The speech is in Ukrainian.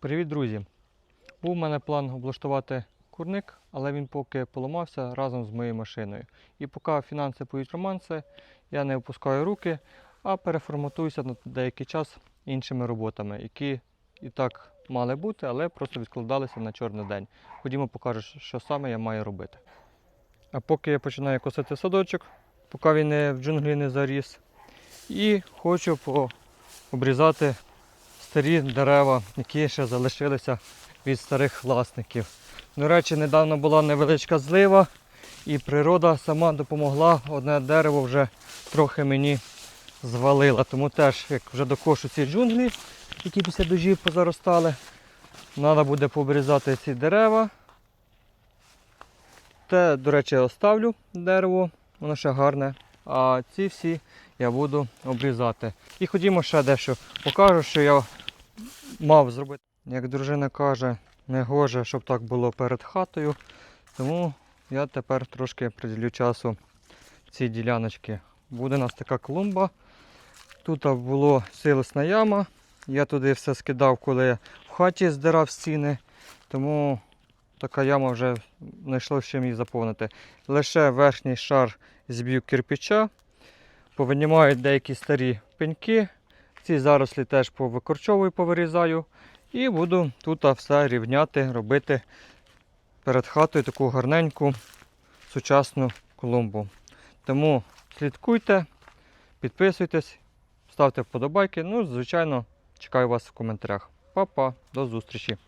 Привіт, друзі! Був у мене план облаштувати курник, але він поки поламався разом з моєю машиною. І поки фінанси поють романси, я не опускаю руки, а переформатуюся на деякий час іншими роботами, які і так мали бути, але просто відкладалися на чорний день. Ходімо, покажу, що саме я маю робити. А поки я починаю косити садочок, поки він в джунглі не заріс. І хочу обрізати старі дерева, які ще залишилися від старих власників. До речі, недавно була невеличка злива, і природа сама допомогла. Одне дерево вже трохи мені звалила. Тому теж, як вже докошу ці джунглі, які після дождів позаростали, треба буде пообрізати ці дерева. Те, до речі, оставлю дерево, воно ще гарне. А ці всі я буду обрізати. І ходімо ще дещо покажу, що я мав зробити. Як дружина каже, не гоже, щоб так було перед хатою. Тому я тепер трошки приділю часу цій діляночці. Буде у нас така клумба. Тут було силосна яма. Я туди все скидав, коли я в хаті здирав стіни. Тому така яма вже знайшло з чим її заповнити. Лише верхній шар зб'ю кирпича, повинімаю деякі старі пеньки. Ці зарослі теж повикорчовую, повирізаю. І буду тут все рівняти, робити перед хатою таку гарненьку сучасну клумбу. Тому слідкуйте, підписуйтесь, ставте вподобайки. Ну, звичайно, чекаю вас в коментарях. Па-па, до зустрічі!